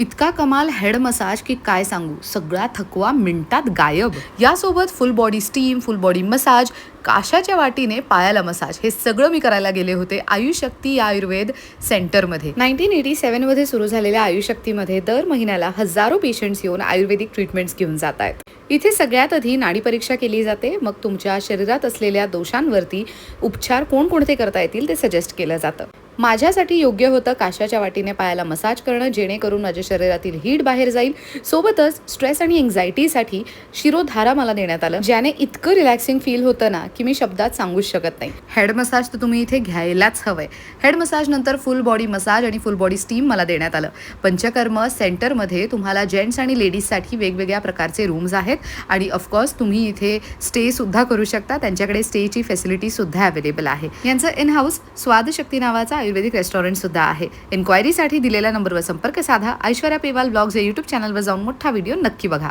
इतका कमाल head massage की काय सांगू? सगळा थकवा मिनिटात गायब. यासोबत full body steam full body massage काशाच्या वाटीने पायाला मसाज हे सगळं मी करायला गेले होते आयुशक्ती या आयुर्वेद सेंटरमध्ये नाईन्टीन एटी सेव्हनमध्ये सुरू झालेल्या आयुशक्तीमध्ये दर महिन्याला हजारो पेशंट्स येऊन आयुर्वेदिक ट्रीटमेंट्स घेऊन जात आहेत. इथे सगळ्यात आधी नाडी परीक्षा केली जाते. मग तुमच्या शरीरात असलेल्या दोषांवरती उपचार कोणकोणते करता येतील ते सजेस्ट केलं जातं. माझ्यासाठी योग्य होतं काशाच्या वाटीने पायाला मसाज करणं जेणेकरून माझ्या शरीरातील हीट बाहेर जाईल. सोबतच स्ट्रेस आणि एन्झायटीसाठी शिरोधारा मला देण्यात आलं ज्याने इतकं रिलॅक्सिंग फील होतं ना की मी शब्दात सांगूच शकत नाही. हेड मसाज तर तुम्ही इथे घ्यायलाच हवंय. हेड मसाज नंतर फुल बॉडी मसाज आणि फुल बॉडी स्टीम मला देण्यात आलं. पंचकर्म सेंटरमध्ये तुम्हाला जेंट्स आणि लेडीजसाठी वेगवेगळ्या प्रकारचे रूम्स आहेत आणि ऑफकोर्स तुम्ही इथे स्टे सुद्धा करू शकता. त्यांच्याकडे स्टेची फॅसिलिटीसुद्धा अवेलेबल आहे. यांचं इन हाऊस स्वादशक्ती नावाचा आयुर्वेदिक रेस्टॉरंट सुद्धा आहे. इन्क्वायरीसाठी दिलेल्या नंबरवर संपर्क साधा. ऐश्वर्या पेवाल ब्लॉग्स या युट्यूब चॅनलवर जाऊन मोठा व्हिडिओ नक्की बघा.